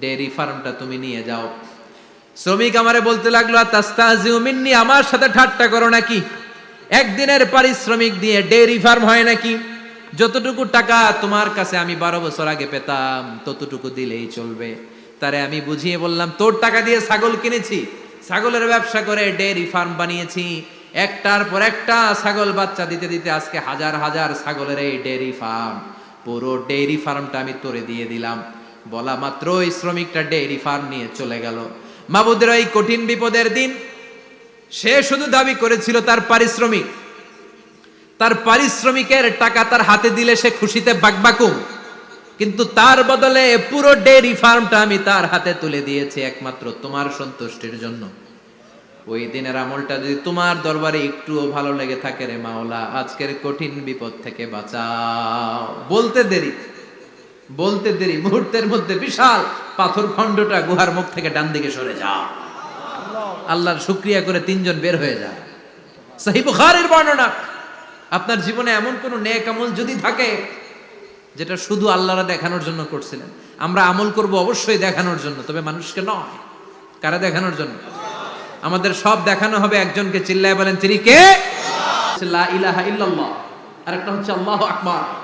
Dairy ফার্মটা তুমি নিয়ে যাও। শ্রমিক আমারে বলতে লাগল তাস্তাজিউ মিন্নি, আমার সাথে ঠাট্টা করো নাকি? একদিনের পারিশ্রমিক দিয়ে ডেয়ারি ফার্ম হয় নাকি? যতটুকু টাকা তোমার কাছে আমি বারো বছর আগে পেতাম, ততটুকু দিলেই চলবে। তারে আমি বুঝিয়ে বললাম, তোর টাকা দিয়ে ছাগল কিনেছি, ছাগলের ব্যবসা করে ডেয়ারি ফার্ম বানিয়েছি। একটার পর একটা ছাগল বাচ্চা দিতে দিতে আজকে হাজার হাজার ছাগলের এই ডেয়ারি ফার্ম। পুরো ডেয়ারি ফার্মটা আমি তোরে দিয়ে দিলাম। বলা মাত্র ওই শ্রমিকটা ডেয়ারি ফার্ম নিয়ে চলে গেল। মাবুদের এই কঠিন বিপদের দিন, সে শুধু দাবি করেছিল তার পারিশ্রমিক। তার পারিশ্রমিকের টাকা তার হাতে দিলে সে খুশিতে বাকবাকুম। কিন্তু তার বদলে পুরো ডেয়ারি ফার্মটা আমি তার হাতে তুলে দিয়েছি একমাত্র তোমার সন্তুষ্টির জন্য। ওই দিনের আমলটা যদি তোমার দরবারে একটুও ভালো লেগে থাকে রে মাওলা, আজকের কঠিন বিপদ থেকে বাঁচাও। বলতে দেরি। বলতে দেরি, মুহূর্তের মধ্যে বিশাল পাথর খণ্ডটা গুহার মুখ থেকে ডান দিকে সরে যাও। আল্লাহর শুক্রিয়া করে তিনজন বের হয়ে যায়। সহি বুখারীর বর্ণনা, আপনার জীবনে এমন কোন নেক আমল যদি থাকে, যেটা শুধু আল্লাহরা দেখানোর জন্য করছিলেন, আমরা আমল করব অবশ্যই দেখানোর জন্য, তবে মানুষকে নয়। কারা দেখানোর জন্য? আমাদের সব দেখানো হবে একজনকে, চিল্লায় বলেন, তিনি কে? ইলাহা ইল্লাল্লাহ। আর একটা হচ্ছে আল্লাহ আকবার।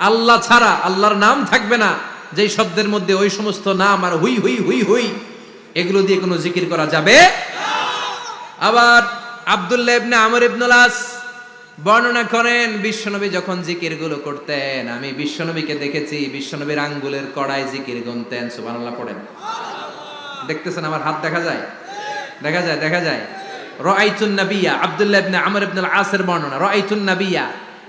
আল্লাহ ছাড়া, আল্লাহর নাম থাকবে না। যেই শব্দের মধ্যে ওই সমস্ত নাম আর হুই হুই হুই হুই, এগুলো দিয়ে কোনো জিকির করা যাবে? আবার আব্দুল্লাহ ইবনে আমর ইবনুল আস বর্ণনা করেন, বিশ্বনবী যখন জিকিরগুলো করতেন, আমি বিশ্বনবীকে দেখেছি, বিশ্বনবীর আঙ্গুলের কড়ায় জিকির গুনতেন, সুবহানাল্লাহ, পড়েন। দেখতেছেন আমার হাত দেখা যায়? দেখা যায় দেখা যায়। রাআইতুন নাবিয়া, আব্দুল্লাহ ইবনে আমর ইবনুল আসের বর্ণনা, রাআইতুন নাবিয়া।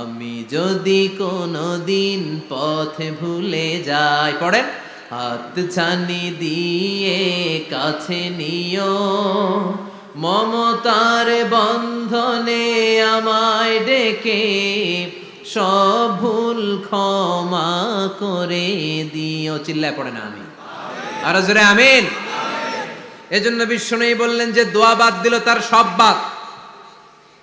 আমি যদি কোনো দিন পথে ভুলে যাই, পড়েন, হাত ছানি দিয়ে কাছে নিও। মমতার বন্ধনে আমায় ডেকে সব ভুল ক্ষমা করে দিও। চিল্লায় পড়ে না আমি। আর জোরে আমিন। এজন্য বিশ্ব নেই বললেন যে দোয়া বাদ দিল তার সব বাদ।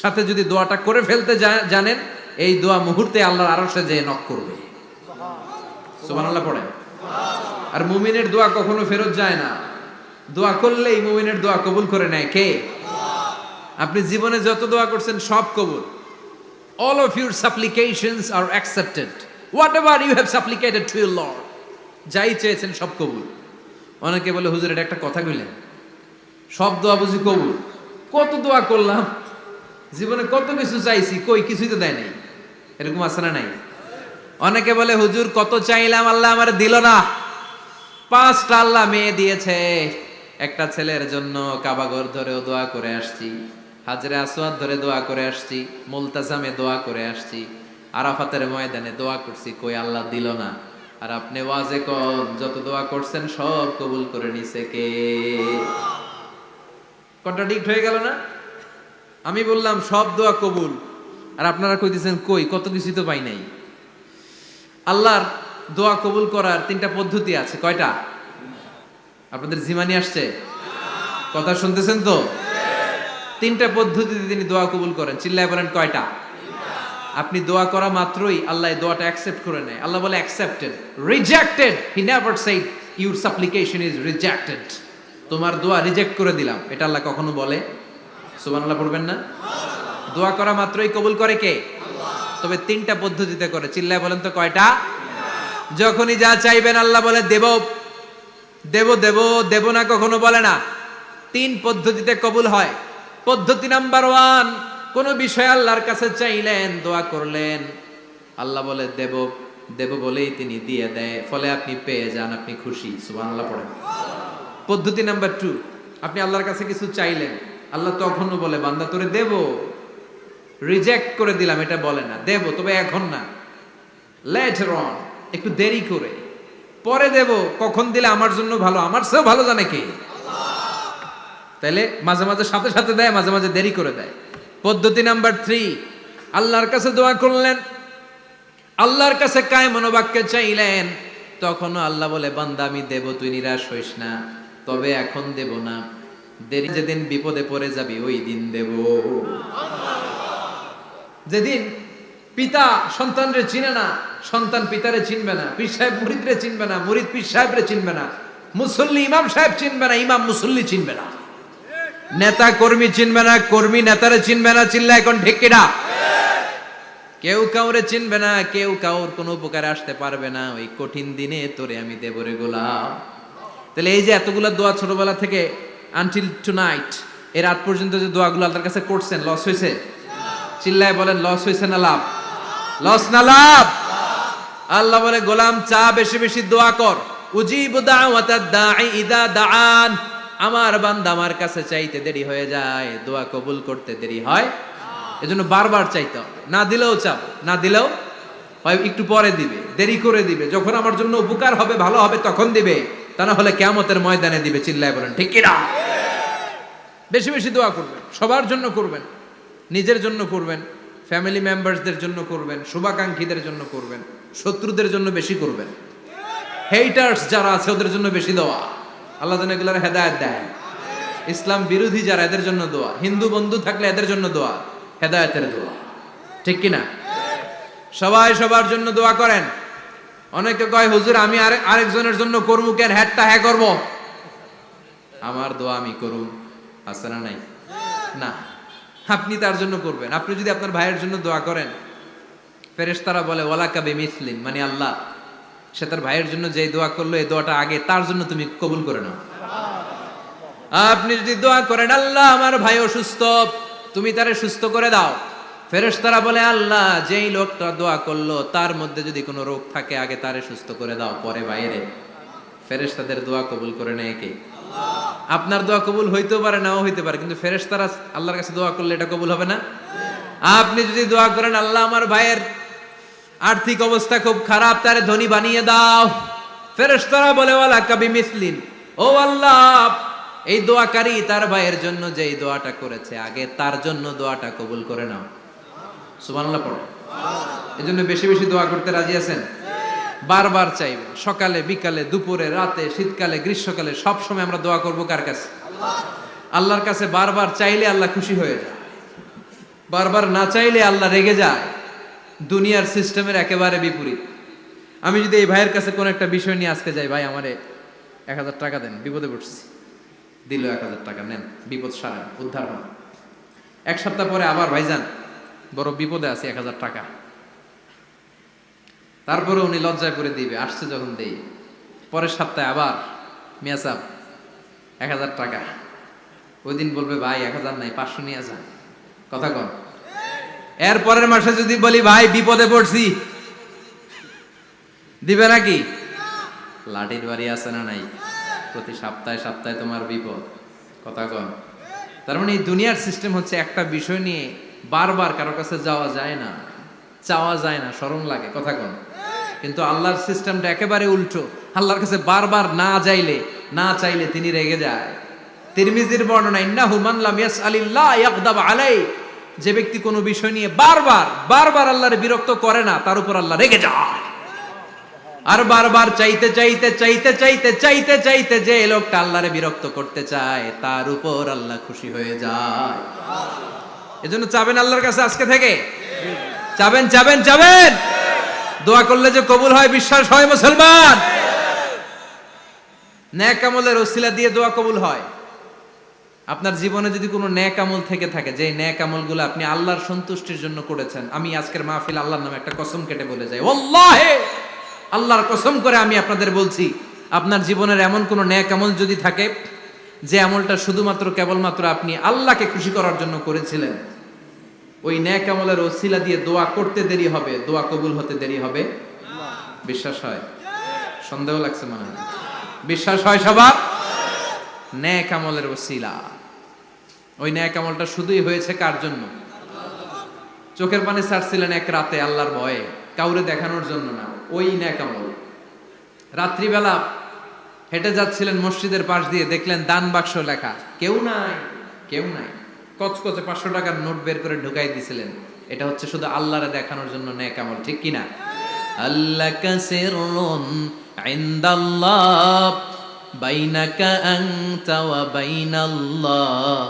সাথে যদি দোয়াটা করে ফেলতে জানেন, এই দোয়া মুহূর্তে আল্লাহর আরশে যেয়ে নক করবে। সুবহানাল্লাহ পড়ে আর মুমিনের দোয়া কখনো ফেরত যায় না। দোয়া করলেই মুমিনের দোয়া কবুল করে নেয় কে? আপনি জীবনে যত দোয়া করছেন সব কবুল। All of your supplications are accepted. Whatever you have supplicated to your lord, যাই চেয়েছেন সব কবুল। অনেকে বলে, হুজুর, এটা একটা কথা কইলেন। সব দোয়া বুঝি কবুল। কত দোয়া করলাম জীবনে কত কিছু চাইছি, কই কিছুই তো দেয় নাই। এরকম আছে না নাই? অনেকে বলে, হুজুর, কত চাইলাম, আল্লাহ আমার দিল না। পাঁচটা আল্লাহ মেয়ে দিয়েছে। একটা ছেলের জন্য কাবাগর ধরেও দোয়া করে আসছি, হাজরে আসওয়াদ ধরে দোয়া করে আসছি, মুলতাজামে দোয়া করে আসছি, আরাফাতের ময়দানে দোয়া করছি, কই আল্লাহ দিল না? আর আপনি ওয়াজে কন যত দোয়া করছেন সব কবুল করে নিছে কে? কন্ট্রাডিক্ট হয়ে গেল না? আমি বললাম, সব দোয়া কবুল। আর আপনারা কইতেছেন, কই, কত কিছু তো পাই নাই। আল্লাহর দোয়া কবুল করার তিনটা পদ্ধতি আছে। কয়টা? আপনাদের জিমানি আসছে? কথা শুনতেছেন তো? তিনটা পদ্ধতিতে তিনি দোয়া কবুল করেন। চিল্লায় বলেন, কয়টা? আপনি দোয়া করা মাত্রই আল্লাহ দোয়াটা অ্যাকসেপ্ট করে নেয়। আল্লাহ বলে accepted rejected he never said your supplication is rejected তোমার দোয়া রিজেক্ট করে দিলাম। এটা আল্লাহ কখনো বলে সুবহানাল্লাহ পড়বেন না? দোয়া করা মাত্রই কবুল করে কে? তবে তিনটা পদ্ধতিতে করে। চিল্লায় বলেন তো কয়টা? যখনই যা চাইবেন আল্লাহ বলে, দেব। দেব দেব দেব না কখনো বলে না। তিন পদ্ধতিতে কবুল হয়। পদ্ধতি নাম্বার ওয়ান, কোন বিষয় আল্লাহর কাছে চাইলেন, দোয়া করলেন। আল্লাহ বলে, দেব। দেব বলেই তিনি দিয়ে দেয়। ফলে আপনি পেয়ে যান, আপনি খুশি। সুবহানাল্লাহ পড়েন। পদ্ধতি নাম্বার টু, আপনি আল্লাহর কাছে কিছু চাইলেন আল্লাহ তখনও বলে, বান্দা তোরে দেব। রিজেক্ট করে দিলাম, এটা বলে না। দেব, তবে এখন না। লেটার অন একটু দেরি করে। পরে দেব, কখন দিলে আমার জন্য ভালো? আমার চেয়েও ভালো জানে কে? তাইলে মাঝে মাঝে সাথে সাথে দেয়, মাঝে মাঝে দেরি করে দেয়। পদ্ধতি নাম্বার থ্রি আল্লাহর কাছে দোয়া করলেন। আল্লাহর কাছে কায় মনোবাক্যে চাইলেন। তখনও আল্লাহ বলে, বান্দা আমি দেব, তুই নিরাশ হইস না। তবে এখন দেব না। দেরি যেদিন বিপদে পড়ে যাবি, ওই দিন দেব। যেদিন পিতা সন্তানরে চিনে না, সন্তান পিতারে চিনবে না, পীর সাহেব মুরিদরে চিনবে না, মুরিদ পীর সাহেবরে চিনবে না, মুসল্লি ইমাম সাহেব চিনবে না, ইমাম মুসল্লি চিনবে না। নেতা কর্মী চিনবে না, কর্মী নেতারে চিনবে না চিল্লা এখন ঢেকিরা কেউ কাউরে চিনবে না, কেউ কাউর কোনো উপকারে আসতে পারবে না, ওই কঠিন দিনে তোরে আমি দেবরে গোলাম। তাহলে এই যে এতগুলা দোয়া ছোটবেলা থেকে আনটিল টু নাইট এর রাত পর্যন্ত যে দোয়াগুলো আল্লাহর কাছে করছেন লস হয়েছে? চিল্লায় বলেন লস হয়েছে না লাভ? লস না লাভ? আল্লাহ বলে, গোলাম, চা বেশি বেশি দোয়া কর। উজিব দাঈ ইদা দাআন। আমার বান্দা আমার কাছে চাইতে দেরি হয়ে যায়, দোয়া কবুল করতে দেরি হয়। এজন্য বারবার চাইতে না দিলেও চাপ, না দিলেও হয়, একটু পরে দিবে, দেরি করে দিবে। যখন আমার জন্য উপকার হবে, ভালো হবে, তখন দিবে। তা না হলে কেমতের ময়দানে দিবে, চিল্লায় বলেন, ঠিক কিনা? বেশি বেশি দোয়া করবেন, সবার জন্য করবেন, নিজের জন্য করবেন ফ্যামিলি মেম্বারসদের জন্য করবেন, শুভাকাঙ্ক্ষীদের জন্য করবেন, শত্রুদের জন্য বেশি করবেন। হেইটার্স যারা আছে, ওদের জন্য বেশি দেওয়া আল্লাহ যেন এগুলোর হেদায়ত দেয়। ইসলাম বিরোধী যারা, এদের জন্য দোয়া। হিন্দু বন্ধু থাকলে এদের জন্য দোয়া, হেদায়তের দোয়া। ঠিক কিনা? সবাই সবার জন্য দোয়া করেন। অনেকে কয়, হুজুর, আমি আরেক আরেকজনের জন্য করব কেন হ্যাটটা হ্যাঁ করব? আমার দোয়া আমি করুম, আছে না নাই? না। আপনি তার জন্য করবেন। আপনি যদি আপনার ভাইয়ের জন্য দোয়া করেন, ফেরেশতারা বলে ওয়ালা কাবে মিসলিন মানে আল্লাহ। সে তার ভাইয়ের জন্য যেই দোয়া করল, এই দোয়াটা আগে তার জন্য তুমি কবুল করে নাও। আপনি যদি দোয়া করেন, আল্লাহ, আমার ভাই অসুস্থ, তুমি তারে সুস্থ করে দাও। ফেরেশতারা বলে, আল্লাহ, যেই লোকটা দোয়া করল, তার মধ্যে যদি কোনো রোগ থাকে, আগে তারে সুস্থ করে দাও, পরে বাইরে। ফেরেশতাদের দোয়া কবুল করে নেয় কে? আপনার দোয়া কবুল হইতেও পারে, নাও হইতে পারে, কিন্তু ফেরেশতারা আল্লাহর কাছে দোয়া করলে এটা কবুল হবে না? আপনি যদি দোয়া করেন, আল্লাহ, আমার ভাইয়ের আর্থিক অবস্থা খুব খারাপ, তারে ধনী বানিয়ে দাও। ফেরেশতারা বলে, ওয়ালা কবি মিসলিন। ও আল্লাহ, এই দোয়াকারী তার ভাইয়ের জন্য যে এই দোয়াটা করেছে, আগে তার জন্য দোয়াটা কবুল করে নাও। সুবহানাল্লাহ পড়ো। এই জন্য বেশি বেশি দোয়া করতে রাজি আছেন? বারবার চাইবেন, সকালে, বিকালে, দুপুরে, রাতে, শীতকালে, গ্রীষ্মকালে, সব সময় আমরা দোয়া করব কার কাছে? আল্লাহর কাছে বারবার চাইলে আল্লাহ খুশি হয়ে যায়। বারবার না চাইলে আল্লাহ রেগে যায়। দুনিয়ার সিস্টেমের একেবারে বিপরীত। আমি যদি এই ভাইয়ের কাছে কোন একটা বিষয় নিয়ে আজকে যাই, ভাই, আমারে এক হাজার টাকা দেন, বিপদে পড়ছি। দিল এক হাজার টাকা, নেন, বিপদ সারা উদ্ধার হন। এক সপ্তাহ পরে আবার ভাইজান বড় বিপদে আছে এক হাজার টাকা। তারপরে উনি লজ্জায় করে দিবে, আসছে যখন দেই। পরের সপ্তাহে আবার মিয়াসাব এক হাজার টাকা। ওই দিন বলবে, ভাই, এক হাজার নাই, পাঁচশো নিয়ে যান কথা কন। এর পরের মাসে যদি বলি, ভাই, বিপদে পড়ছি। দিবে নাকি? লাঠির বাড়ি আছে না নাই? প্রতি সপ্তাহে সপ্তাহে তোমার বিপদ। কথা কন। তার মানে এই দুনিয়ার সিস্টেম হচ্ছে একটা বিষয় নিয়ে বারবার কারও কাছে যাওয়া যায় না, চাওয়া যায় না শরম লাগে, কথা কন। কিন্তু আল্লাহর সিস্টেমটা একেবারে উল্টো। আল্লাহর কাছে বারবার না যাইলে, না চাইলে তিনি রেগে যায়। তিরমিজির বর্ণনা, ইন্নাহু মান লাম ইয়াসআলিল্লাহ ইয়াগদাব আলাই। যে ব্যক্তি কোনো বিষয় নিয়ে বারবার বারবার আল্লাহর বিরক্ত করে না, তার উপর আল্লাহ রেগে যায়। আর বারবার চাইতে চাইতে চাইতে চাইতে চাইতে চাইতে যে লোকটা আল্লাহরে বিরক্ত করতে চায়, তার উপর আল্লাহ খুশি হয়ে যায়। এজন্য চাবেন আল্লাহর কাছে আজকে থেকে। চাবেন চাবেন চাবেন। দোয়া করলে যে কবুল হয়, বিশ্বাস হয় মুসলমান। ন্যাক আমলের ওসিলা দিয়ে দোয়া কবুল হয়। আপনার জীবনে যদি কোনো ন্যাক আমল থেকে থাকে, যে ন্যাক আমলগুলো আপনি আল্লাহর সন্তুষ্টির জন্য করেছেন, আমি আজকের মাহফিল আল্লাহর নামে একটা কসম কেটে বলে যাই। ওল্লাহে আল্লাহর কসম করে আমি আপনাদের বলছি, আপনার জীবনের এমন কোনো ন্যাক আমল যদি থাকে, যে আমলটা শুধুমাত্র কেবলমাত্র আপনি আল্লাহকে খুশি করার জন্য করেছিলেন ওই ন্যাক আমলের ওসিলা দিয়ে দোয়া করতে দেরি হবে, দোয়া কবুল হতে দেরি হবে। বিশ্বাস হয়? সন্দেহ লাগছে মনে হয়। বিশ্বাস হয় সবার? ন্যাক আমলের ওসিলা। ওই ন্যাক আমলটা শুধুই হয়েছে কার জন্য? চোখের পানি ছাড়ছিলেন এক রাতে আল্লাহর ভয়ে, কাউরে দেখানোর জন্য না, ওই ন্যাক আমল। রাত্রিবেলা হেঁটে যাচ্ছিলেন মসজিদের পাশ দিয়ে, দেখলেন দান বাক্স লেখা। কেউ নাই কেউ নাই। কচকচে পাঁচশো টাকার নোট বের করে ঢুকাই দিছিলেন। এটা হচ্ছে শুধু আল্লাহরে দেখানোর জন্য ন্যাক আমল, ঠিক কিনা আল্লাহ কাসিরুন ইনদাল্লাহ, বাইনাকা আনতা ওয়া বাইনাল্লাহ।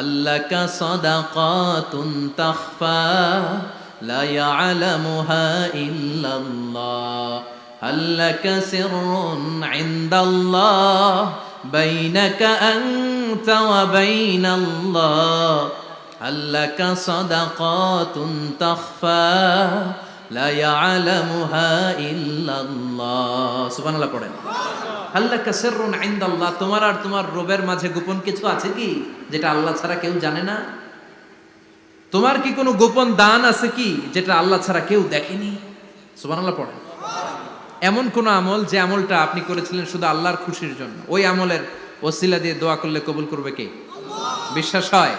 আল্লাকা সাদাকাতুন তাখফা, লা ইয়ালামুহা ইল্লাল্লাহ। আল্লাকা সিররুন আল্লাকা সাদাকাতুন তাখফা লা ইয়ালামুহা ইল্লাল্লাহ সুবহানাল্লাহ পড়েন। আল্লাহ কাসেরুন ইনদাল্লাহ তোমার আর তোমার রবের মাঝে গোপন কিছু আছে কি যেটা আল্লাহ ছাড়া কেউ জানে না? তোমার কি কোনো গোপন দান আছে কি যেটা আল্লাহ ছাড়া কেউ দেখেনি? সুবহানাল্লাহ পড়েন। এমন কোন আমল যে আমলটা আপনি করেছিলেন শুধু আল্লাহর খুশির জন্য? ওই আমলের ওসিলা দিয়ে দোয়া করলে কবুল করবে কে? বিশ্বাস হয়?